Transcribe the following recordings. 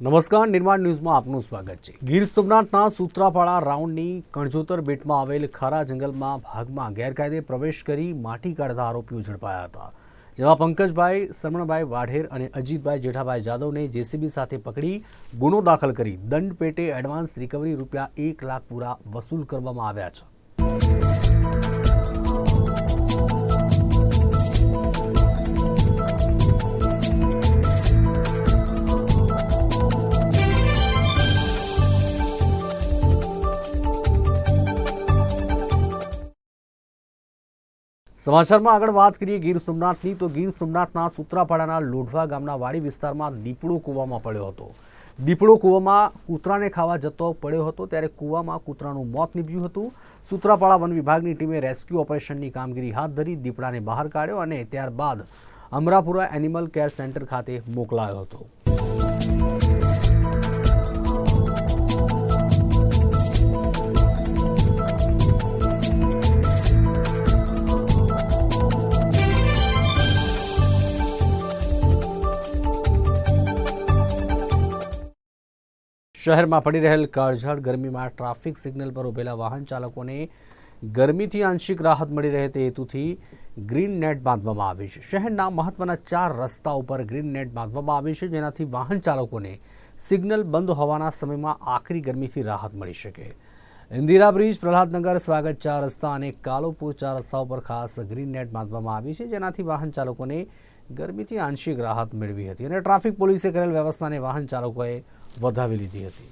નમસ્કાર, નિર્માણ ન્યૂઝમાં આપનું સ્વાગત છે. ગીર સોમનાથના સૂત્રાપાડા રાઉન્ડની કણજોતર બેટમાં આવેલ ખારા જંગલમાં ભાગમાં ગેરકાયદે પ્રવેશ કરી માટી કાઢતા આરોપીઓ ઝડપાયા હતા. જેમાં પંકજભાઈ, શરમણભાઈ વાઢેર અને અજીતભાઈ જેઠાભાઈ જાદવને જેસીબી સાથે પકડી ગુનો દાખલ કરી દંડ પેટે એડવાન્સ રિકવરી રૂપિયા એક લાખ પૂરા વસૂલ કરવામાં આવ્યા છે. સમાચારમાં આગળ વાત કરીએ ગીર સોમનાથની, તો ગીર સોમનાથના સૂત્રાપાડાના લોઢવા ગામના વાડી વિસ્તારમાં દીપડો કૂવામાં પડ્યો હતો. દીપડો કૂવામાં કૂતરાને ખાવા જતો પડ્યો હતો, ત્યારે કૂવામાં કૂતરાનું મોત નીપજ્યું હતું. સૂત્રાપાડા વન વિભાગની ટીમે રેસ્ક્યુ ઓપરેશનની કામગીરી હાથ ધરી દીપડાને બહાર કાઢ્યો અને ત્યારબાદ અમરાપુરા એનિમલ કેર સેન્ટર ખાતે મોકલાયો હતો. શહેરમાં પડી રહેલ કાળઝાળ ગરમીમાં ટ્રાફિક સિગ્નલ પર ઉભેલા વાહન ચાલકોને ગરમીથી આંશિક રાહત મળી રહે તે હેતુથી ગ્રીન નેટ બાંધવામાં આવી છે. શહેરના મહત્વના ચાર રસ્તા ઉપર ગ્રીન નેટ બાંધવામાં આવી છે, જેનાથી વાહન ચાલકોને સિગ્નલ બંધ હોવાના સમયમાં આખરી ગરમીથી રાહત મળી શકે. ઇન્દિરા બ્રિજ, પ્રહલાદનગર સ્વાગત ચાર રસ્તા અને કાલોપુર ચાર રસ્તા ઉપર ખાસ ગ્રીન નેટ બાંધવામાં આવી છે, જેનાથી વાહન ચાલકોને ગરમીથી આંશિક રાહત મેળવી હતી. અને ટ્રાફિક પોલીસે કરેલ વ્યવસ્થાને વાહન ચાલકોએ વધાવી લીધી હતી.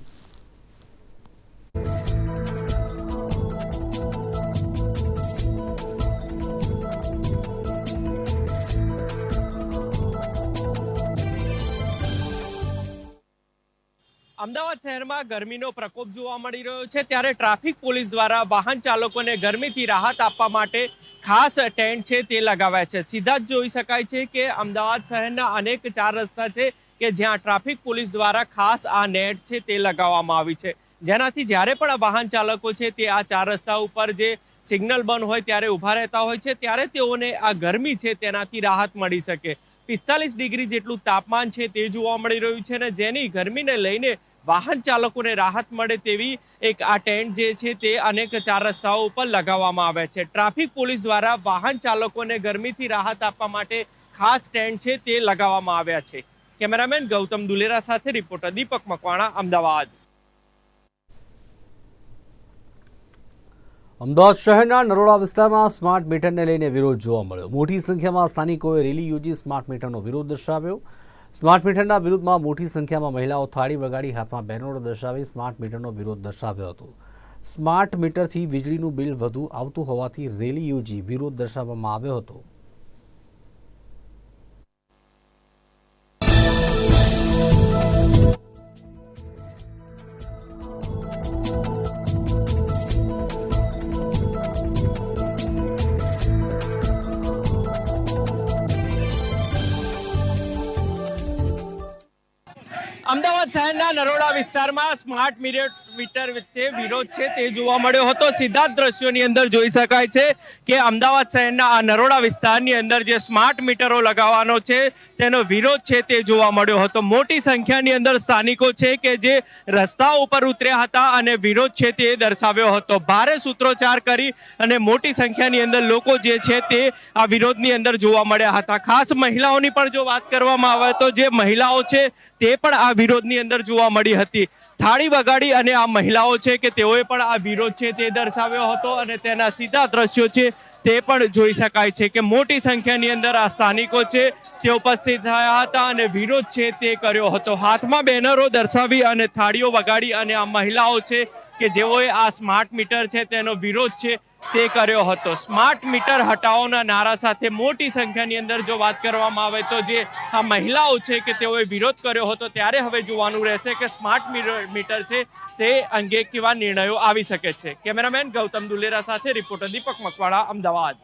અમદાવાદ શહેરમાં ગરમીનો પ્રકોપ જોવા મળી રહ્યો છે. ત્યારે ટ્રાફિક પોલીસ દ્વારા વાહન ચાલકોને ગરમીથી રાહત આપવા માટે ખાસ ટેન્ટ છે તે લગાવ્યા છે. સીધા જ જોઈ શકાય છે કે અમદાવાદ શહેરના અનેક ચાર રસ્તા છે. કે જ્યાં ટ્રાફિક પોલીસ દ્વારા ખાસ આ નેટ છે તે લગાવવામાં આવી છે. જેનાથી જ્યારે પણ આ વાહન ચાલકો છે તે આ ચાર રસ્તા ઉપર જે સિગ્નલ બંધ હોય ત્યારે ઊભા રહેતા હોય છે, ત્યારે તેઓને આ ગરમી છે તેનાથી રાહત મળી શકે. પિસ્તાલીસ ડિગ્રી જેટલું તાપમાન છે તે જોવા મળી રહ્યું છે અને જેની ગરમીને લઈને વાહન ચાલકોને રાહત મળે તેવી એક આ ટેન્ટ જે છે તે અનેક ચાર રસ્તાઓ ઉપર લગાવવામાં આવે છે. ટ્રાફિક પોલીસ દ્વારા વાહન ચાલકોને ગરમીથી રાહત આપવા માટે ખાસ ટેન્ટ છે તે લગાવવામાં આવ્યા છે. કેમેરામેન ગૌતમ દુલેરા સાથે રિપોર્ટર દીપક મકવાણા, અમદાવાદ. અમદાવાદ શહેરના નરોડા વિસ્તારમાં સ્માર્ટ મીટરને લઈને વિરોધ જોવા મળ્યો. મોટી સંખ્યામાં સ્થાનિકોએ રેલી યોજી સ્માર્ટ મીટરનો વિરોધ દર્શાવ્યો. સ્માર્ટ મીટરના વિરુદ્ધમાં મોટી સંખ્યામાં મહિલાઓ થાળી વગાડી હાથમાં બેનરો દર્શાવી સ્માર્ટ મીટરનો વિરોધ દર્શાવ્યો હતો. સ્માર્ટ મીટરથી વીજળીનું બિલ વધુ આવતું હોવાથી રેલી યોજી વિરોધ દર્શાવવામાં આવ્યો હતો. નરોડા વિસ્તારમાં સ્માર્ટ મીટર મીટર વચ્ચે વિરોધ છે તે જોવા મળ્યો હતો. સીધા દ્રશ્યોની અંદર જોઈ શકાય છે કે અમદાવાદ શહેરના આ નરોડા વિસ્તારની અંદર જે સ્માર્ટ મીટરો લગાવવાનો છે, તેનો વિરોધ છે તે જોવા મળ્યો હતો. મોટી સંખ્યાની અંદર સ્થાનિકો છે કે જે રસ્તા ઉપર ઉતર્યા હતા અને વિરોધ છે તે દર્શાવ્યો હતો. ભારે સૂત્રોચ્ચાર કરી અને મોટી સંખ્યાની અંદર લોકો જે છે તે આ વિરોધની અંદર જોવા મળ્યા હતા. ખાસ મહિલાઓની પણ જો વાત કરવામાં આવે તો જે મહિલાઓ છે તે પણ આ વિરોધની અંદર જોવા મળી હતી. થાળી વગાડી અને આ મહિલાઓ છે કે તેઓએ પણ આ વિરોધ છે તે દર્શાવ્યો હતો અને તેના સીધા દ્રશ્યો છે તે પણ જોઈ શકાય છે કે મોટી સંખ્યાની અંદર આ સ્થાનિકો છે તે ઉપસ્થિત થયા હતા અને વિરોધ છે તે કર્યો હતો. હાથમાં બેનરો દર્શાવી અને થાળીઓ વગાડી અને આ મહિલાઓ છે કે જેઓએ આ સ્માર્ટ મીટર છે તેનો વિરોધ છે તે કર્યો હતો. સ્માર્ટ મીટર હટાવોના નારા સાથે મોટી સંખ્યાની અંદર જો વાત કરવામાં આવે તો જે આ મહિલાઓ છે કે તેઓએ વિરોધ કર્યો હતો ત્યારે હવે જોવાનું રહેશે કે સ્માર્ટ મીટર છે તે અંગે કેવા નિર્ણયો આવી શકે છે. કેમેરામેન ગૌતમ દુલેરા સાથે રિપોર્ટર દીપક મકવાડા અમદાવાદ.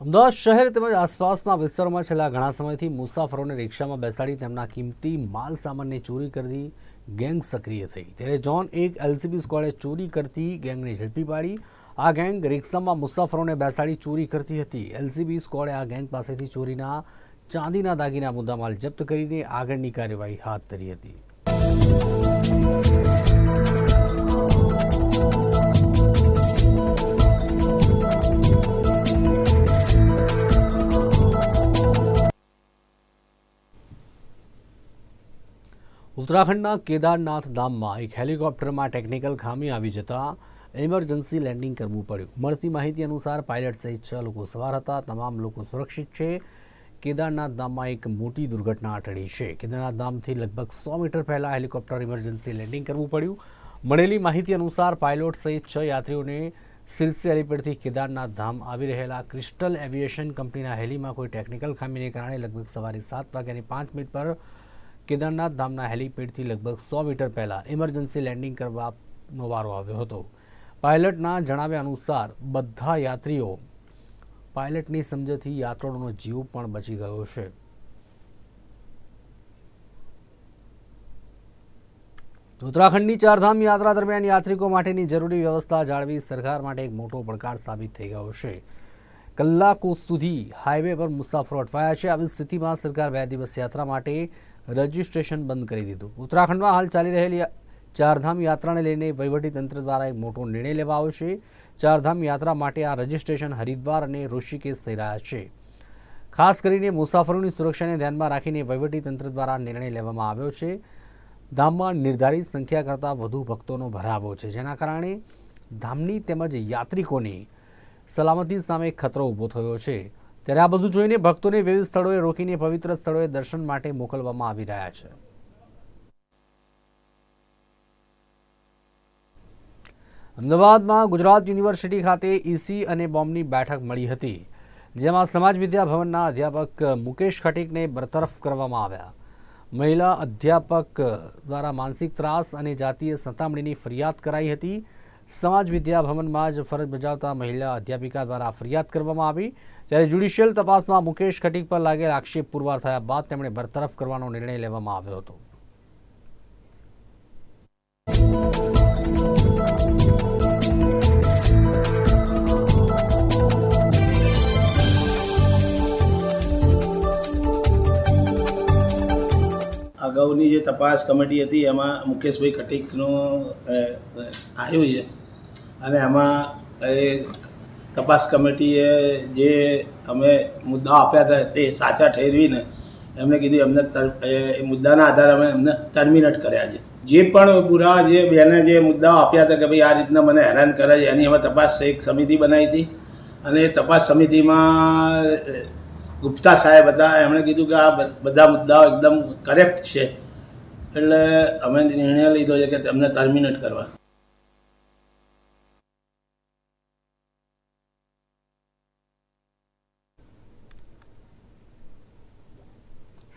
અમદાવાદ શહેર તેમજ આસપાસના વિસ્તારોમાં છેલ્લા ઘણા સમયથી મુસાફરોને રિક્ષામાં બેસાડી તેમના કિંમતી માલ સામાનની ચોરી કરતી ગેંગ સક્રિય થઈ. ત્યારે જોન એક એલસીબી સ્ક્વોડે ચોરી કરતી ગેંગને ઝડપી પાડી. આ ગેંગ રિક્ષામાં મુસાફરોને બેસાડી ચોરી કરતી હતી. એલસીબી સ્કોડે આ ગેંગ પાસેથી ચોરીના ચાંદીના દાગીના મુદ્દામાલ જપ્ત કરીને આગળની કાર્યવાહી હાથ ધરી હતી. ઉત્તરાખંડના કેદારનાથ ધામમાં એક હેલિકોપ્ટરમાં ટેકનિકલ ખામી આવી જતા ઇમરજન્સી લેન્ડિંગ કરવું પડ્યું. મળતી માહિતી અનુસાર પાયલટ સહિત છ લોકો સવાર હતા. તમામ લોકો સુરક્ષિત છે. કેદારનાથ ધામમાં એક મોટી દુર્ઘટના ટળી છે. કેદારનાથ ધામથી લગભગ સો મીટર પહેલાં હેલિકોપ્ટર ઇમરજન્સી લેન્ડિંગ કરવું પડ્યું. મળેલી માહિતી અનુસાર પાયલોટ સહિત છ યાત્રીઓને સિરસી હેલીપેડથી કેદારનાથ ધામ આવી રહેલા ક્રિસ્ટલ એવિએશન કંપનીના હેલીમાં કોઈ ટેકનિકલ ખામીને કારણે લગભગ સવારે સાત વાગ્યાની પાંચ મિનિટ પર કેદારનાથ ધામના હેલિપેડથી લગભગ સો મીટર પહેલાં ઇમરજન્સી લેન્ડિંગ કરવાનો વારો આવ્યો હતો. પાયલટના જણાવ્યા અનુસાર, બધા યાત્રીઓ પાયલટની સમજથી યાત્રાળુનો જીવ પણ બચી ગયો છે. ઉત્તરાખંડની ચારધામ યાત્રા દરમિયાન યાત્રિકો માટેની જરૂરી વ્યવસ્થા જાળવી સરકાર માટે એક મોટો પડકાર સાબિત થઈ ગયો છે. કલાકો સુધી હાઈવે પર મુસાફરો અટવાયા છે. આવી સ્થિતિમાં સરકાર બે દિવસ યાત્રા માટે રજીસ્ટ્રેશન બંધ કરી દીધું. ઉત્તરાખંડમાં હાલ ચાલી રહેલી ચારધામ યાત્રાને લઈને વહીવટીતંત્ર દ્વારા એક મોટો નિર્ણય લેવાયો છે. ચારધામ યાત્રા માટે આ રજીસ્ટ્રેશન હરિદ્વાર અને ઋષિકેશ થઈ રહ્યા છે. ખાસ કરીને મુસાફરોની સુરક્ષાને ધ્યાનમાં રાખીને વહીવટીતંત્ર દ્વારા નિર્ણય લેવામાં આવ્યો છે. ધામમાં નિર્ધારિત સંખ્યા કરતાં વધુ ભક્તોનો ભરાવો છે. જેના કારણે ધામની તેમજ યાત્રિકોની સલામતી સામે ખતરો ઊભો થયો છે. ત્યારે આ બધું જોઈને ભક્તોને વિવિધ સ્થળોએ રોકીને પવિત્ર સ્થળોએ દર્શન માટે મોકલવામાં આવી રહ્યા છે. અમદાવાદમાં ગુજરાત યુનિવર્સિટી ખાતે ઈસી અને બોમ્બની બેઠક મળી હતી, જેમાં સમાજ વિદ્યા ભવનના અધ્યાપક મુકેશ ખટીકને બરતરફ કરવામાં આવ્યા. મહિલા અધ્યાપક દ્વારા માનસિક ત્રાસ અને જાતીય સતામણીની ફરિયાદ કરાઈ હતી. સમાજ વિદ્યા ભવનમાં જ ફરજ બજાવતા મહિલા અધ્યાપિકા દ્વારા ફરિયાદ કરવામાં આવી. ત્યારે જ્યુડિશિયલ તપાસમાં મુકેશ ખટીક પર લાગેલ આક્ષેપ પુરવાર થયા બાદ તેમણે બરતરફ કરવાનો નિર્ણય લેવામાં આવ્યો હતો. અગાઉની જે તપાસ કમિટી હતી, એમાં મુકેશભાઈ ખટીકનું આવ્યું છે. અને એમાં, એ તપાસ કમિટીએ જે અમે મુદ્દાઓ આપ્યા હતા તે સાચા ઠેરવીને એમને કીધું એમને એ મુદ્દાના આધારે અમે એમને ટર્મિનેટ કર્યા છે. જે પણ પૂરા જે બેને જે મુદ્દાઓ આપ્યા હતા કે ભાઈ આ રીતના મને હેરાન કરે છે, એની અમે તપાસ એક સમિતિ બનાવી હતી. અને એ તપાસ સમિતિમાં ગુપ્તા સાહેબ હતા, એમણે કીધું કે આ બધા મુદ્દાઓ એકદમ કરેક્ટ છે. એટલે અમે નિર્ણય લીધો છે કે તેમને ટર્મિનેટ કરવા.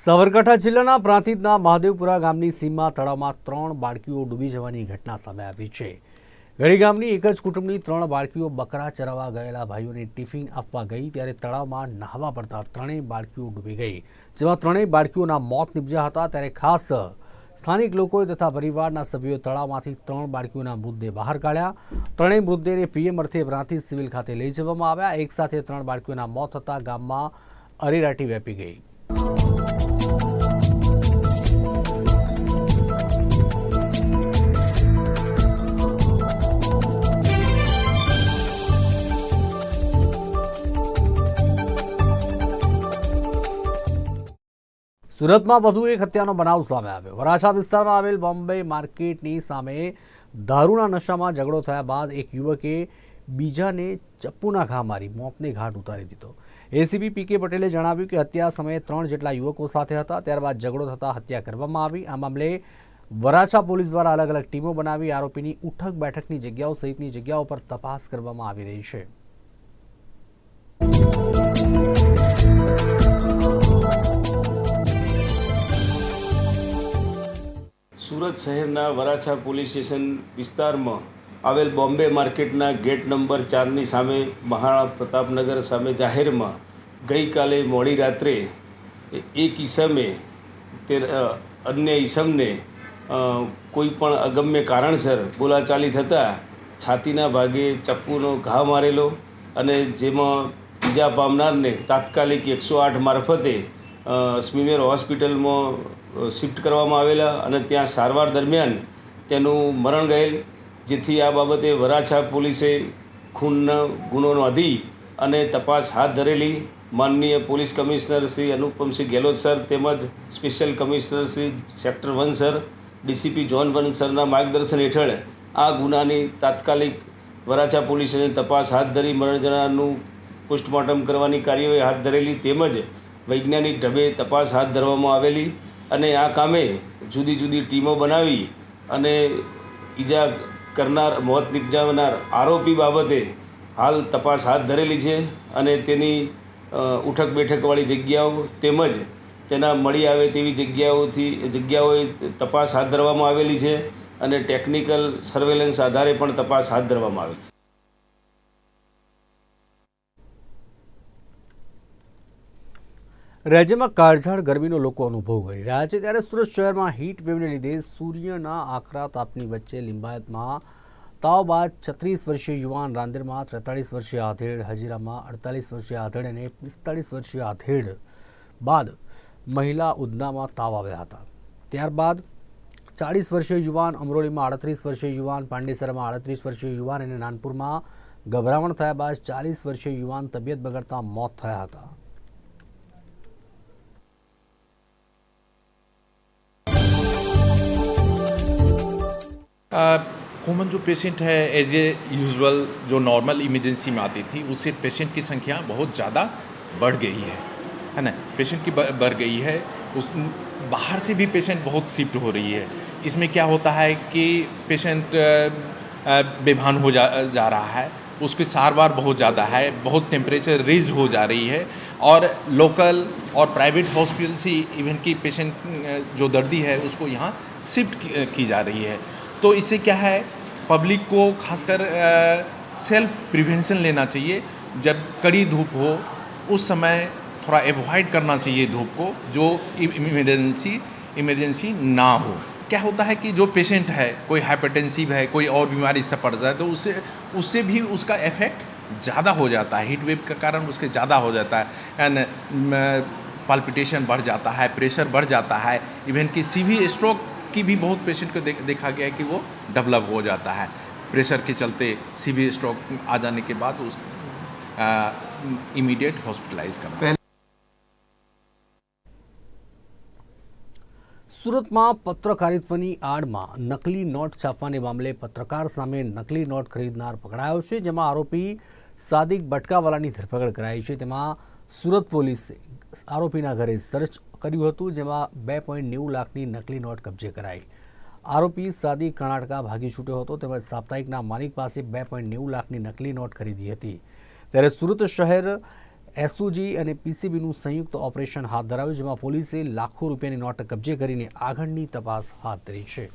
સાબરકાંઠા જિલ્લાના પ્રાંતિજના મહાદેવપુરા ગામની સીમમાં તળાવમાં ત્રણ બાળકીઓ ડૂબી જવાની ઘટના સામે આવી છે. ગળી ગામની એક જ કુટુંબની ત્રણ બાળકીઓ બકરા ચરાવવા ગયેલા ભાઈઓને ટિફિન આપવા ગઈ, ત્યારે તળાવમાં નહાવા પડતા ત્રણેય બાળકીઓ ડૂબી ગઈ. જેમાં ત્રણેય બાળકીઓના મોત નીપજ્યા હતા, ત્યારે ખાસ સ્થાનિક લોકોએ તથા પરિવારના સભ્યોએ તળાવમાંથી ત્રણ બાળકીઓના મૃતદેહ બહાર કાઢ્યા. ત્રણેય મૃતદેહને પીએમ અર્થે પ્રાંતિજ સિવિલ ખાતે લઈ જવામાં આવ્યા. એક સાથે ત્રણ બાળકીઓના મોત થતાં ગામમાં અરેરાટી વ્યાપી ગઈ. સુરતમાં વધુ એક હત્યાનો બનાવ સામે આવ્યો. વરાછા વિસ્તારમાં આવેલ બોમ્બે માર્કેટની સામે દારૂના નશામાં ઝઘડો થયા બાદ એક યુવકે બીજાને ચપ્પુના ઘા મારી મોતને ઘાટ ઉતારી દીધો. એસીબી પી કે પટેલે જણાવ્યું કે હત્યા સમયે ત્રણ જેટલા યુવકો સાથે હતા, ત્યારબાદ ઝઘડો થતાં હત્યા કરવામાં આવી. આ મામલે વરાછા પોલીસ દ્વારા અલગ અલગ ટીમો બનાવી આરોપીની ઉઠક બેઠકની જગ્યાઓ સહિતની જગ્યાઓ પર તપાસ કરવામાં આવી રહી છે. સુરત શહેરના વરાછા પોલીસ સ્ટેશન વિસ્તારમાં આવેલ બોમ્બે માર્કેટના ગેટ નંબર ચારની સામે મહારાણા પ્રતાપનગર સામે જાહેરમાં ગઈકાલે મોડી રાત્રે એક ઈસમે તે અન્ય ઈસમને કોઈ પણ અગમ્ય કારણસર બોલાચાલી થતાં છાતીના ભાગે ચપ્પુનો ઘા મારેલો અને જેમાં ઈજા પામનારને તાત્કાલિક એકસો આઠ મારફતે સ્મીમેર હોસ્પિટલમાં શિફ્ટ કરવામાં આવેલા અને ત્યાં સારવાર દરમિયાન તેનું મરણ ગયેલ, જેથી આ બાબતે વરાછા પોલીસે ખૂનનો ગુનો નોંધી અને તપાસ હાથ ધરેલી માનનીય police commissioner Shri Anupamsinh Gehlot sir તેમજ special commissioner Shri sector one sir, DCP zone one સરના માર્ગદર્શન હેઠળ આ ગુનાની તાત્કાલિક વરાછા પોલીસે તપાસ હાથ ધરી મરણ જણાનું પોસ્ટમોર્ટમ કરવાની કાર્યવાહી હાથ ધરેલી તેમજ વૈજ્ઞાનિક ઢબે તપાસ હાથ ધરવામાં આવેલી અને આ કામે જુદી જુદી ટીમો બનાવી અને ઈજા કરનાર, મોત નિપજાવનાર આરોપી બાબતે હાલ તપાસ હાથ ધરેલી છે અને તેની ઉઠક બેઠકવાળી જગ્યાઓ તેમજ તેના મળી આવે તેવી જગ્યાઓથી, જગ્યાઓએ તપાસ હાથ ધરવામાં આવેલી છે અને ટેકનિકલ સર્વેલન્સ આધારે પણ તપાસ હાથ ધરવામાં આવી છે. રાજ્યમાં કાળઝાળ ગરમીનો લોકો અનુભવ કરી રહ્યા છે ત્યારે સુરત શહેરમાં હીટ વેવને લીધે સૂર્યના આકરા તાપની વચ્ચે લિંબાયતમાં તાવ બાદ છત્રીસ વર્ષીય યુવાન રાંદેરમાં ત્રેતાળીસ વર્ષીય આધેડ, હજીરામાં અડતાલીસ વર્ષીય આધેડ અને પિસ્તાળીસ વર્ષીય આધેડ બાદ મહિલા ઉદનામાં તાવ આવ્યા હતા. ત્યારબાદ ચાળીસ વર્ષીય યુવાન અમરોલીમાં આડત્રીસ વર્ષીય યુવાન પાંડેસરામાં આડત્રીસ વર્ષીય યુવાન અને નાનપુરમાં ગભરામણ થયા બાદ ચાલીસ વર્ષીય યુવાન તબિયત બગડતા મોત થયા હતા. कॉमन जो पेशेंट है एज ए यूजल जो नॉर्मल इमरजेंसी में आती थी उससे पेशेंट की संख्या बहुत ज़्यादा बढ़ गई है। है ना? पेशेंट की बढ़ गई है। उस बाहर से भी पेशेंट बहुत शिफ्ट हो रही है। इसमें क्या होता है कि पेशेंट अ, अ, बेभान हो जा जा रहा है। उसकी सारवार बहुत ज़्यादा है। बहुत टेम्परेचर रेज हो जा रही है। और लोकल और प्राइवेट हॉस्पिटल से इवन की पेशेंट जो दर्दी है उसको यहाँ शिफ्ट की जा रही है। तो इससे क्या है? पब्लिक को खासकर सेल्फ प्रिवेंशन लेना चाहिए। जब कड़ी धूप हो, उस समय थोड़ा एवॉइड करना चाहिए धूप को, जो इमरजेंसी इमरजेंसी ना हो। क्या होता है कि जो पेशेंट है, कोई हाइपरटेंसिव है, कोई और बीमारी से पड़ जाए तो उससे उससे भी उसका इफ़ेक्ट ज़्यादा हो जाता है। हीट वेव के कारण उसके ज़्यादा हो जाता है। एंड पल्पिटेशन बढ़ जाता है प्रेशर बढ़ जाता है। इवन कि सीवी स्ट्रोक की भी बहुत पेशेंट को देख, देखा गया है कि वो डेवलप हो जाता है प्रेशर के चलते सीवी स्ट्रोक आ जाने के बाद उस इमीडिएट हॉस्पिटलाइज करना સુરતમાં પત્રકારિત્વની આડમાં નકલી નોટ છાપવાને મામલે પત્રકાર સામે નકલી નોટ ખરીદનાર પકડાયો છે જેમાં આરોપી સાદિક બટકાવાલાની ધરપકડ કરાઈ છે તેમાં સુરત પોલીસે આરોપીના ઘરે સર્ચ કર્યું હતું, જેમાં બે પોઈન્ટ નેવું લાખની નકલી નોટ કબજે કરાઈ. આરોપી સાદી કર્ણાટકા ભાગી છૂટ્યો હતો, તેમજ સાપ્તાહિકના માલિક પાસે બે પોઈન્ટ નેવું લાખની નકલી નોટ ખરીદી હતી. ત્યારે સુરત શહેર એસઓજી અને પીસીબીનું સંયુક્ત ઓપરેશન હાથ ધરાવ્યું જેમાં પોલીસે લાખો રૂપિયાની નોટ કબજે કરીને આગળની તપાસ હાથ ધરી છે.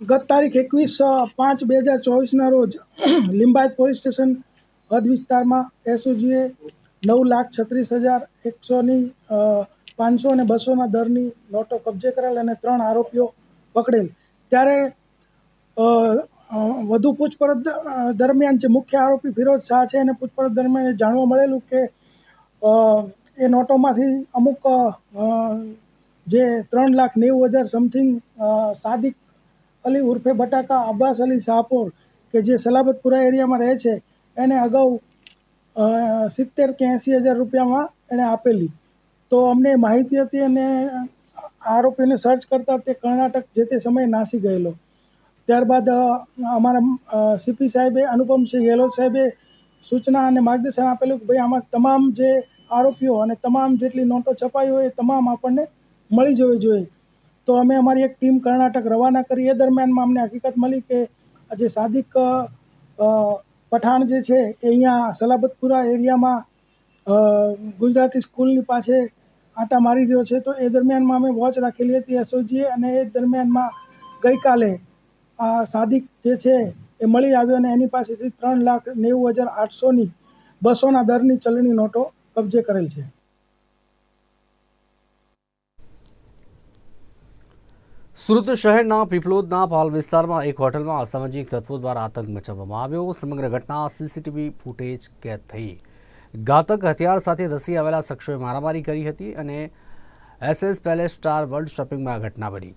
ગત તારીખ એકવીસ પાંચ બે હજાર ચોવીસના રોજ લિંબાયત પોલીસ સ્ટેશન હદ વિસ્તારમાં એસઓજીએ નવ લાખ છત્રીસ હજાર એકસોની પાંચસો અને બસોના દરની નોટો કબજે કરેલ અને ત્રણ આરોપીઓ પકડેલ. ત્યારે વધુ પૂછપરછ દરમિયાન જે મુખ્ય આરોપી ફિરોજ શાહ છે એને પૂછપરછ દરમિયાન જાણવા મળેલું કે એ નોટોમાંથી અમુક જે ત્રણ લાખ નેવું હજાર સમથિંગ સાદિક અલી ઉર્ફે બટાકા, અબ્બાસ અલી શાહપુર કે જે સલાબતપુરા એરિયામાં રહે છે, એને અગાઉ સિત્તેર કે એંસી હજાર રૂપિયામાં એણે આપેલી. તો અમને માહિતી હતી અને આરોપીને સર્ચ કરતાં તે કર્ણાટક જે તે સમયે નાસી ગયેલો. ત્યારબાદ અમારા સીપી સાહેબે અનુપમસિંહ ગેહલોત સાહેબે સૂચના અને માર્ગદર્શન આપેલું કે ભાઈ આમાં તમામ જે આરોપીઓ અને તમામ જેટલી નોટો છપાઈ હોય એ તમામ આપણને મળી જવી જોઈએ. તો અમે અમારી એક ટીમ કર્ણાટક રવાના કરી. એ દરમિયાનમાં અમને હકીકત મળી કે આજે સાદિક પઠાણ જે છે એ અહીંયા સલાબતપુરા એરિયામાં ગુજરાતી સ્કૂલની પાસે આંટા મારી રહ્યો છે. તો એ દરમિયાનમાં અમે વોચ રાખેલી હતી એસઓજીએ અને એ દરમિયાનમાં ગઈકાલે આ સાદિક જે છે એ મળી આવ્યો અને એની પાસેથી ત્રણ લાખ નેવું હજાર આઠસોની બસોના દરની ચલણી નોટો કબજે કરેલ છે. સુરત શહેરના પીપલોદના પાલ વિસ્તારમાં એક હોટલમાં અસામાજિક તત્વો દ્વારા આતંક મચાવવામાં આવ્યો. સમગ્ર ઘટના સીસીટીવી ફૂટેજ કેદ થઈ. ઘાતક હથિયાર સાથે ધસી આવેલા શખ્સોએ મારામારી કરી હતી અને એસએસ પેલેસ સ્ટાર વર્લ્ડ શોપિંગમાં ઘટના બની.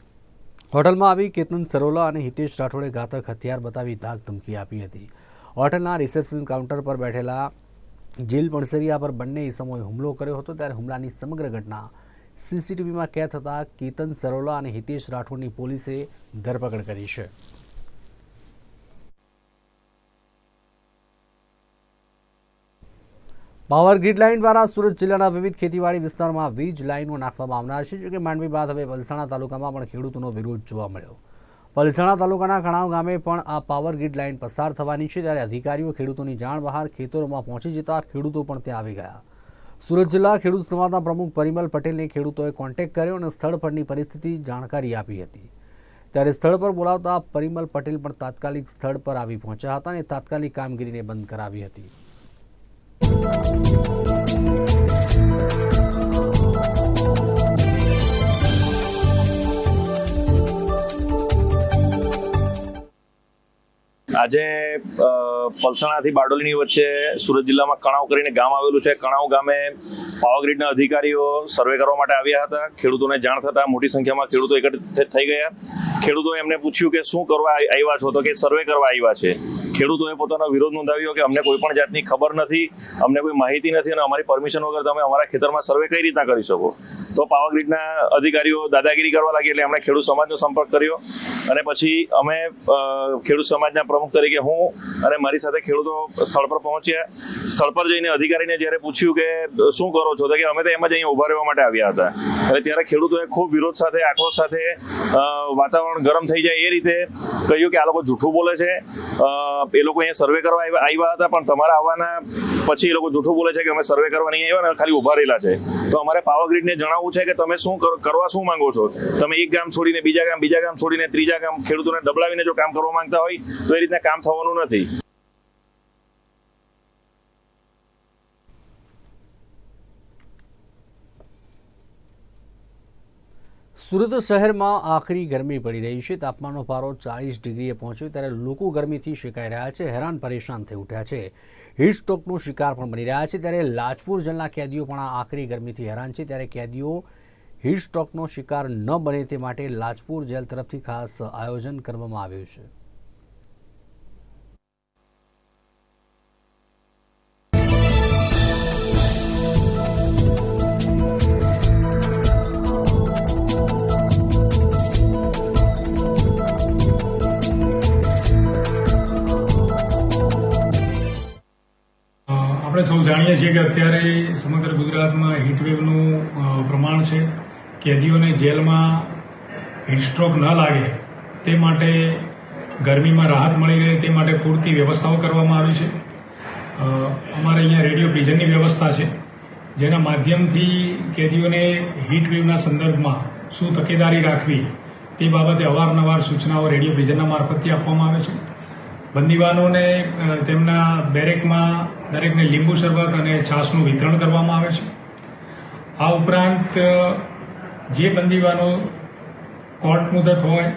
હોટલમાં આવી કેતન સરોલા અને હિતેશ રાઠોડે ઘાતક હથિયાર બતાવી ધાક ધમકી આપી હતી. હોટલના રિસેપ્શન કાઉન્ટર પર બેઠેલા જીલ પણસરિયા પર બંને ઇસમોએ હુમલો કર્યો હતો. ત્યારે હુમલાની સમગ્ર ઘટના સીસીટીવીમાં કેદ થતાં કેતન સરોલા અને હિતેશ રાઠોડની પોલીસે ધરપકડ કરી છે. પાવર ગ્રીડ લાઇન દ્વારા સુરત જિલ્લાના વિવિધ ખેતીવાડી વિસ્તારોમાં વીજ લાઇનો નાખવામાં આવનાર છે, જોકે માંડવી બાદ હવે વલસાણા તાલુકામાં પણ ખેડૂતોનો વિરોધ જોવા મળ્યો. વલસાણા તાલુકાના કણાવ ગામે પણ આ પાવર ગ્રીડ લાઇન પસાર થવાની છે, ત્યારે અધિકારીઓ ખેડૂતોની જાણ બહાર ખેતરોમાં પહોંચી જતા ખેડૂતો પણ ત્યાં આવી ગયા. સુરત જિલ્લા ખેડૂત સમાજના પ્રમુખ પરિમલ પટેલને ખેડૂતોએ કોન્ટેક્ટ કર્યો અને સ્થળ પરની પરિસ્થિતિ જાણકારી આપી હતી. ત્યારે સ્થળ પર બોલાવતા પરિમલ પટેલ પણ તાત્કાલિક સ્થળ પર આવી પહોંચ્યા હતા અને તાત્કાલિક કામગીરીને બંધ કરાવી હતી. આજે પલસાણાથી બારડોલીની વચ્ચે સુરત જિલ્લામાં કણાવ કરીને ગામ આવેલું છે. કણાવ ગામે પાવરગ્રીડના અધિકારીઓ સર્વે કરવા માટે આવ્યા હતા. ખેડૂતોને જાણ થતાં મોટી સંખ્યામાં ખેડૂતો એકત્રિત થઈ ગયા. ખેડૂતોએ એમને પૂછ્યું કે શું કરવા આવ- આવ્યા છો? તો કે સર્વે કરવા આવ્યા છે. ખેડૂતોએ પોતાનો વિરોધ નોંધાવ્યો કે અમને કોઈ પણ જાતની ખબર નથી, અમને કોઈ માહિતી નથી અને અમારી પરમિશન વગર તમે અમારા ખેતરમાં સર્વે કઈ રીતના કરી શકો? તો પાવરગ્રીડના અધિકારીઓ દાદાગીરી કરવા લાગી એટલે એમણે ખેડૂત સમાજનો સંપર્ક કર્યો. અને પછી અમે ખેડૂત સમાજના પ્રમુખ તરીકે હું અને મારી સાથે ખેડૂતો સ્થળ પર પહોંચ્યા. સ્થળ પર જઈને અધિકારીને જ્યારે પૂછ્યું કે, શું કરો છો? તો કે અમે તો એમ જ અહીંયા ઊભા રહેવા માટે આવ્યા હતા. અને ત્યારે ખેડૂતોએ ખૂબ વિરોધ સાથે, આક્રોશ સાથે વાતાવરણ ગરમ થઈ જાય એ રીતે કહ્યું કે આ લોકો જૂઠું બોલે છે. એ લોકો અહીંયા સર્વે કરવા આવ્યા હતા, પણ તમારા આવવાના પછી એ લોકો જૂઠું બોલે છે કે અમે સર્વે કરવા નહીં આવ્યા ને ખાલી ઊભા રહેલા છે. તો અમારે પાવરગ્રીડને જણાવવું છે કે તમે શું કરવા શું માંગો છો? તમે એક ગામ છોડીને બીજા ગામ બીજા ગામ છોડીને ત્રીજા ગામ ખેડૂતોને દબડાવીને જો કામ કરવા માંગતા હોય, તો એ રીતના કામ થવાનું નથી. સુરત શહેરમાં આખરી ગરમી પડી રહી છે. તાપમાનનો પારો ચાળીસ ડિગ્રીએ પહોંચ્યો ત્યારે લોકો ગરમીથી શેકાઈ રહ્યા છે. હેરાન પરેશાન થઈ ઉઠ્યા છે. હીટ સ્ટ્રોકનો શિકાર પણ બની રહ્યા છે. ત્યારે લાજપુર જેલના કેદીઓ પણ આખરી ગરમીથી હેરાન છે. ત્યારે કેદીઓ હીટ સ્ટ્રોકનો શિકાર ન બને તે માટે લાજપુર જેલ તરફથી ખાસ આયોજન કરવામાં આવ્યું છે. આપણે સૌ જાણીએ છીએ કે અત્યારે સમગ્ર ગુજરાતમાં હીટવેવનું પ્રમાણ છે. કેદીઓને જેલમાં હીટસ્ટ્રોક ન લાગે, તે માટે ગરમીમાં રાહત મળી રહે તે માટે પૂરતી વ્યવસ્થાઓ કરવામાં આવી છે. અમારે અહીંયા રેડિયો પ્રિઝનની વ્યવસ્થા છે, જેના માધ્યમથી કેદીઓને હીટવેવના સંદર્ભમાં શું તકેદારી રાખવી, તે બાબતે અવારનવાર સૂચનાઓ રેડિયો પ્રિઝનના મારફતથી આપવામાં આવે છે. બંદીવાનોને તેમના બેરેકમાં દરેકને લીંબુ શરબત અને છાશનું વિતરણ કરવામાં આવે છે. આ ઉપરાંત જે બંદીવાનો કોર્ટ મુદત હોય,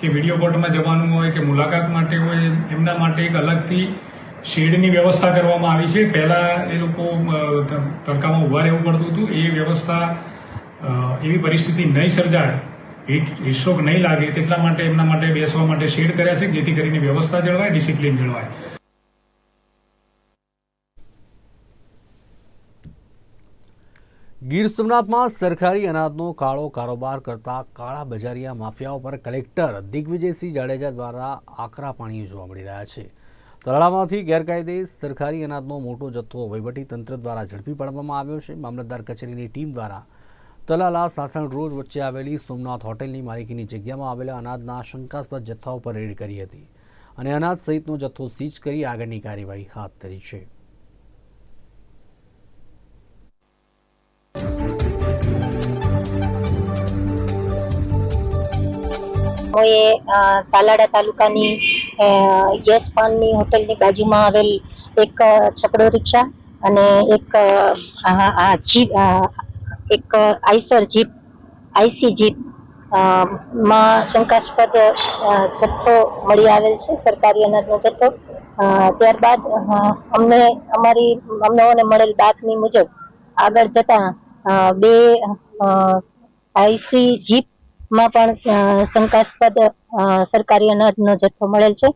કે વીડિયો કોર્ટમાં જવાનું હોય, કે મુલાકાત માટે હોય, એમના માટે એક અલગથી શેડની વ્યવસ્થા કરવામાં આવી છે. પહેલાં એ લોકો તડકામાં ઊભા રહેવું પડતું હતું. એ વ્યવસ્થા એવી પરિસ્થિતિ નહીં સર્જાય, હીટ હીટસ્ટ્રોક નહીં લાગે, તેટલા માટે એમના માટે બેસવા માટે શેડ કર્યા છે, જેથી કરીને વ્યવસ્થા જળવાય, ડિસિપ્લિન જળવાય. ગીર સોમનાથમાં સરકારી અનાજનો કાળો કારોબાર કરતા કાળા બજારિયા માફિયાઓ પર કલેક્ટર દિગ્વિજયસિંહ જાડેજા દ્વારા આકરા પાણીઓ જોવા મળી રહ્યા છે. તળાવમાંથી ગેરકાયદે સરકારી અનાજનો મોટો જથ્થો તંત્ર દ્વારા ઝડપી પાડવામાં આવ્યો છે. મામલતદાર કચેરીની ટીમ દ્વારા તલાલા સાસણ રોડ વચ્ચે આવેલી સોમનાથ હોટેલની માલિકીની જગ્યામાં આવેલા અનાજના શંકાસ્પદ જથ્થા ઉપર રેડ કરી હતી અને અનાજ સહિતનો જથ્થો સીઝ કરી આગળની કાર્યવાહી હાથ ધરી છે. હું એ અ, તાલાડા તાલુકાની યસ પાનની હોટલની બાજુમાં આવેલ એક છકડો રિક્ષા અને એક જીપ એક આઈસર જીપ આઈસી જીપમાં શંકાસ્પદ જથ્થો મળી આવેલ છે સરકારી અનાજનો જથ્થો. ત્યારબાદ અમને અમારી અમને મળેલ બાતમી મુજબ આગળ જતા બે આઈસી જીપ માં પણ શંકાસ્પદ સરકારી અનાજનો જથ્થો મળેલ છે.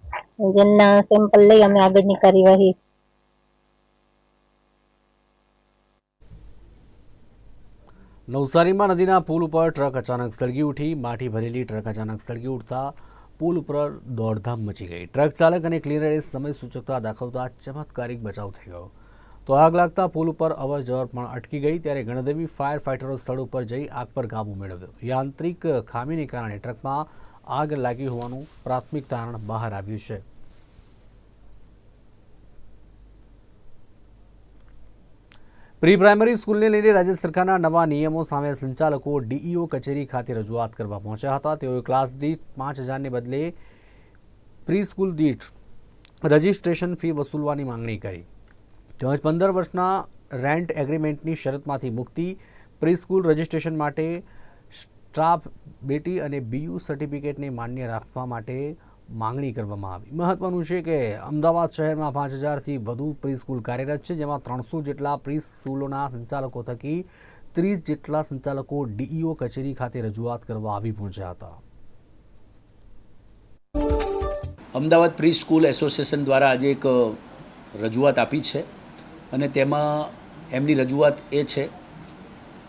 જેમના સેમ્પલ લઈ અમે આગળની કાર્યવાહી નવસારીમાં નદીના પુલ ઉપર ટ્રક અચાનક સળગી ઉઠી. માટી ભરેલી ટ્રક અચાનક સળગી ઉઠતા પુલ ઉપર દોડધામ મચી ગઈ. ટ્રક ચાલક અને ક્લિયરરે સમય સૂચકતા દાખવતા ચમત્કારિક બચાવ થઈ ગયો તો આગ લાગતા પુલ ઉપર અવર જવર પણ અટકી ગઈ ત્યારે ગણદેવી ફાયર ફાઇટરો સ્થળ ઉપર જઈ આગ પર કાબુ મેળવ્યો. યાંત્રિક ખામીને કારણે ટ્રકમાં આગ લાગી હોવાનું પ્રાથમિક તારણ બહાર આવ્યું છે. પ્રી પ્રાઇમરી સ્કૂલને લઈને રાજ્ય સરકારના નવા નિયમો સામે સંચાલકો ડીઈઓ કચેરી ખાતે રજૂઆત કરવા પહોંચ્યા હતા. તેઓએ ક્લાસ દીઠ પાંચ હજારને બદલે પ્રી સ્કૂલ દીઠ રજિસ્ટ્રેશન ફી વસૂલવાની માંગણી કરી. તેમજ પંદર વર્ષના રેન્ટ એગ્રીમેન્ટની શરતમાંથી મુક્તિ પ્રીસ્કૂલ રજીસ્ટ્રેશન માટે સ્ટાફ બેટી અને બીયુ સર્ટિફિકેટને માન્ય રાખવા માટે માંગણી કરવામાં આવી. મહત્વનું છે કે અમદાવાદ શહેરમાં પાંચ હજારથી વધુ પ્રીસ્કૂલ કાર્યરત છે, જેમાં ત્રણસો જેટલા પ્રીસ્કૂલોના સંચાલકો થકી ત્રીસ જેટલા સંચાલકો ડીઈઓ કચેરી ખાતે રજૂઆત કરવા આવી પહોંચ્યા હતા. અમદાવાદ પ્રી સ્કૂલ એસોસિએશન દ્વારા આજે એક રજૂઆત આપી છે. અને તેમાં એમની રજૂઆત એ છે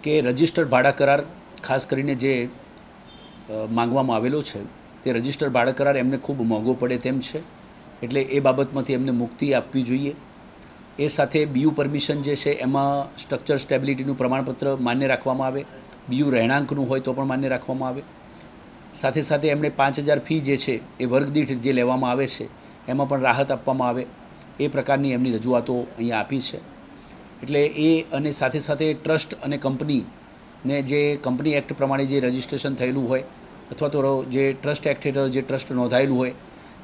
કે રજિસ્ટર્ડ ભાડા કરાર ખાસ કરીને જે માંગવામાં આવેલો છે, તે રજિસ્ટર્ડ ભાડા કરાર એમને ખૂબ મોંઘો પડે તેમ છે. એટલે એ બાબતમાંથી એમને મુક્તિ આપવી જોઈએ. એ સાથે બીયુ પરમિશન જે છે એમાં સ્ટ્રક્ચર સ્ટેબિલિટીનું પ્રમાણપત્ર માન્ય રાખવામાં આવે. બીયુ રહેણાંકનું હોય તો પણ માન્ય રાખવામાં આવે. સાથે સાથે એમણે પાંચ હજાર ફી જે છે એ વર્ગ દીઠ જે લેવામાં આવે છે, એમાં પણ રાહત આપવામાં આવે. એ પ્રકારની એમની રજૂઆતો અહીંયા આપી છે. એટલે એ અને સાથે સાથે ટ્રસ્ટ અને કંપનીને જે કંપની એક્ટ પ્રમાણે જે રજિસ્ટ્રેશન થયેલું હોય અથવા તો જે ટ્રસ્ટ એક્ટ હેઠળ જે ટ્રસ્ટ નોંધાયેલું હોય,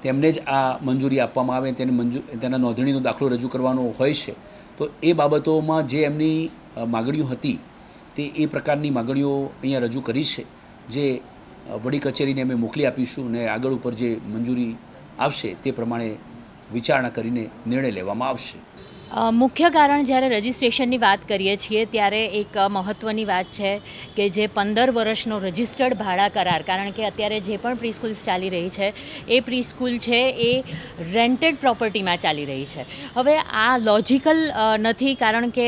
તેમને જ આ મંજૂરી આપવામાં આવે, તેને મંજૂ, તેના નોંધણીનો દાખલો રજૂ કરવાનો હોય છે. તો એ બાબતોમાં જે એમની માગણીઓ હતી, તે એ પ્રકારની માગણીઓ અહીંયા રજૂ કરી છે. જે વડી કચેરીને અમે મોકલી આપીશું અને આગળ ઉપર જે મંજૂરી આવશે તે પ્રમાણે વિચારણા કરીને નિર્ણય લેવામાં આવશે. મુખ્ય કારણ જ્યારે રજિસ્ટ્રેશનની વાત કરીએ છીએ ત્યારે એક મહત્ત્વની વાત છે કે જે પંદર વર્ષનો રજિસ્ટર્ડ ભાડા કરાર, કારણ કે અત્યારે જે પણ પ્રી સ્કૂલ્સ ચાલી રહી છે, એ પ્રી સ્કૂલ છે એ રેન્ટેડ પ્રોપર્ટીમાં ચાલી રહી છે. હવે આ લોજિકલ નથી કારણ કે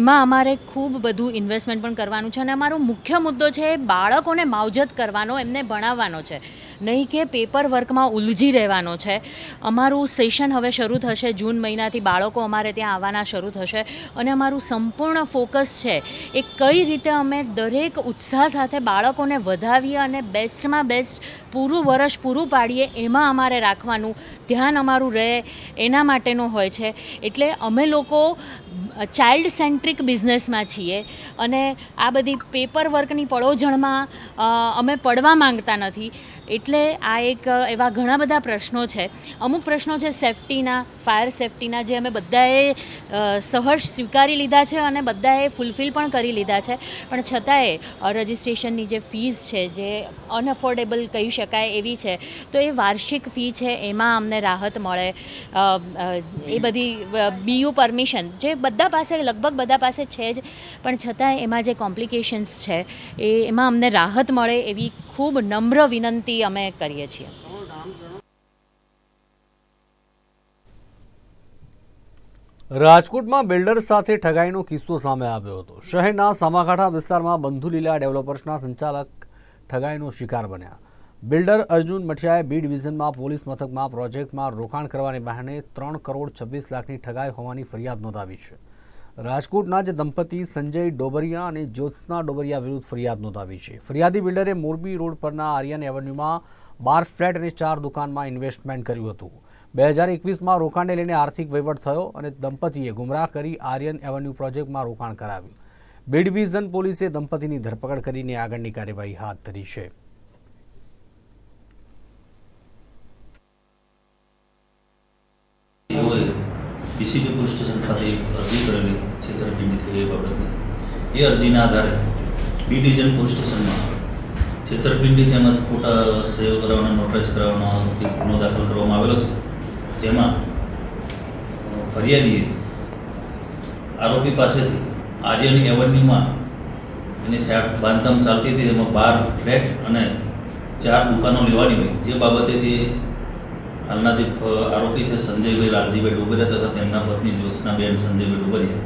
એમાં અમારે ખૂબ બધું ઇન્વેસ્ટમેન્ટ પણ કરવાનું છે અને અમારો મુખ્ય મુદ્દો છે બાળકોને માવજત કરવાનો, એમને ભણાવવાનો છે. નહીં કે પેપર વર્કમાં ઉલઝી રહેવાનો છે. અમારું સેશન હવે શરૂ થશે જૂન મહિનાથી બાળકો અમારે ત્યાં આવવાના શરૂ થશે અને અમારું સંપૂર્ણ ફોકસ છે એ કઈ રીતે અમે દરેક ઉત્સાહ સાથે બાળકોને વધાવીએ અને બેસ્ટમાં બેસ્ટ પૂરું વર્ષ પૂરું પાડીએ એમાં અમારે રાખવાનું ધ્યાન અમારું રહે એના માટેનું હોય છે. એટલે અમે લોકો ચાઇલ્ડ સેન્ટ્રિક બિઝનેસમાં છીએ અને આ બધી પેપર વર્કની પળોજણમાં અમે પડવા માંગતા નથી. એટલે આ એક એવા ઘણા બધા પ્રશ્નો છે. અમુક પ્રશ્નો છે સેફટીના, ફાયર સેફટીના જે અમે બધાએ સહર્ષ સ્વીકારી લીધા છે અને બધાએ ફૂલફિલ પણ કરી લીધા છે. પણ છતાંય રજિસ્ટ્રેશનની જે ફીસ છે, જે અનઅફોર્ડેબલ કહી શકાય એવી છે, તો એ વાર્ષિક ફી છે, એમાં અમને રાહત મળે. એ બધી બીયુ પરમિશન, જે બધા પાસે, લગભગ બધા પાસે છે જ, પણ છતાંય એમાં જે કોમ્પ્લિકેશન્સ છે, એ, એમાં અમને રાહત મળે એવી ખૂબ નમ્ર વિનંતી અમે કરીએ છીએ. રાજકોટમાં બિલ્ડર સાથે ઠગાઈનો કિસ્સો સામે આવ્યો હતો. શહેરના સામાકાંઠા વિસ્તારમાં બંધુલીલા ડેવલપર્સના સંચાલક ઠગાઈનો શિકાર બન્યા. બિલ્ડર અર્જુન મઠિયાએ બી ડિવિઝનમાં પોલીસ મથકમાં પ્રોજેક્ટમાં રોકાણ કરવાની બહાને ત્રણ કરોડ છવ્વીસ લાખની ઠગાઈ હોવાની ફરિયાદ નોંધાવી છે. રાજકોટના જ દંપતી સંજય ડોબરિયા અને જ્યોત્સના ડોબરિયા વિરુદ્ધ ફરિયાદ નોંધાવી છે. ફરિયાદી બિલ્ડરે મોરબી રોડ પરના આર્યન એવન્યુમાં બાર ફ્લેટ અને ચાર દુકાનમાં ઇન્વેસ્ટમેન્ટ કર્યું હતું. બે હજાર એકવીસમાં રોકાણને લઈને આર્થિક વહીવટ થયો અને દંપતીએ ગુમરાહ કરી આર્યન એવન્યુ પ્રોજેક્ટમાં રોકાણ કરાવ્યું. બી ડિવિઝન પોલીસે દંપતીની ધરપકડ કરીને આગળની કાર્યવાહી હાથ ધરી છે. ડીસીપી પોલીસ સ્ટેશન ખાતે એક અરજી કરેલી છેતરપિંડી થઈ એ બાબતની. એ અરજીના આધારે બી ડિવિઝન પોલીસ સ્ટેશનમાં છેતરપિંડી તેમજ ખોટા સહયોગ કરાવવાનો નોટરાઇઝ કરાવવાનો એક ગુનો દાખલ કરવામાં આવેલો છે. જેમાં ફરિયાદીએ આરોપી પાસેથી આર્યન એવન્યુમાં એની સાહેબ બાંધકામ ચાલતી હતી એમાં બાર ફ્લેટ અને ચાર દુકાનો લેવાની હોય. જે બાબતે તે હાલના જે આરોપી છે સંજયભાઈ લાલજીભાઈ ડોબરિયા તથા તેમના પત્ની જ્યોત્સનાબેન સંજયભાઈ ડોબરિયા.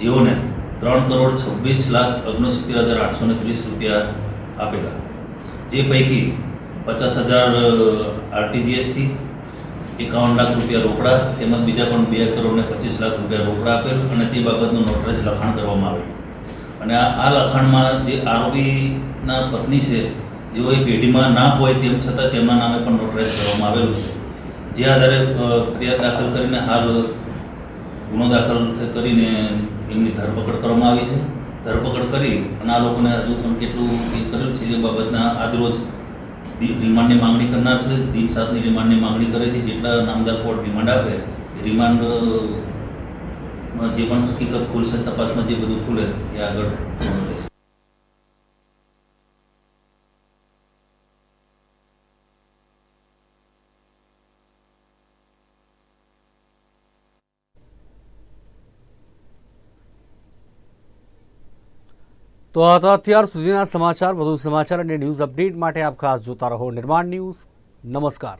જેઓને ત્રણ કરોડ છવ્વીસ લાખ ઓગણસિત્તેર હજાર આઠસો ને ત્રીસ રૂપિયા આપેલા. જે પૈકી પચાસ હજાર આરટીજીએસથી એકાવન લાખ રૂપિયા રોકડા, તેમજ બીજા પણ બે કરોડ ને પચીસ લાખ રૂપિયા રોકડા આપેલ અને તે બાબતનું નોટરાઇઝ લખાણ કરવામાં આવેલ. અને આ લખાણમાં જે આરોપીના પત્ની છે, જેઓ એ પેઢીમાં ના હોય તેમ છતાં તેમના નામે પણ નોટરાઇઝ કરવામાં આવેલું છે. જે આધારે ફરિયાદ દાખલ કરીને હાલ ગુનો દાખલ કરીને એમની ધરપકડ કરવામાં આવી છે. ધરપકડ કરી અને આ લોકોને હજુ પણ કેટલું એ કર્યું છે જે બાબતના આજરોજ રિમાન્ડની માંગણી કરનાર છે. દિન સાતની રિમાન્ડની માંગણી કરે છે. જેટલા નામદાર કોર્ટ રિમાન્ડ આપે, એ રિમાન્ડ જે પણ હકીકત ખુલશે, તપાસમાં જે બધું ખુલે, એ આગળ રહેશે તો આ તો અત્યાર સુધીના સમાચાર, વધુ સમાચાર અને ન્યૂઝ અપડેટ માટે આપ ખાસ જોતા રહો નિર્માણ ન્યૂઝ. નમસ્કાર.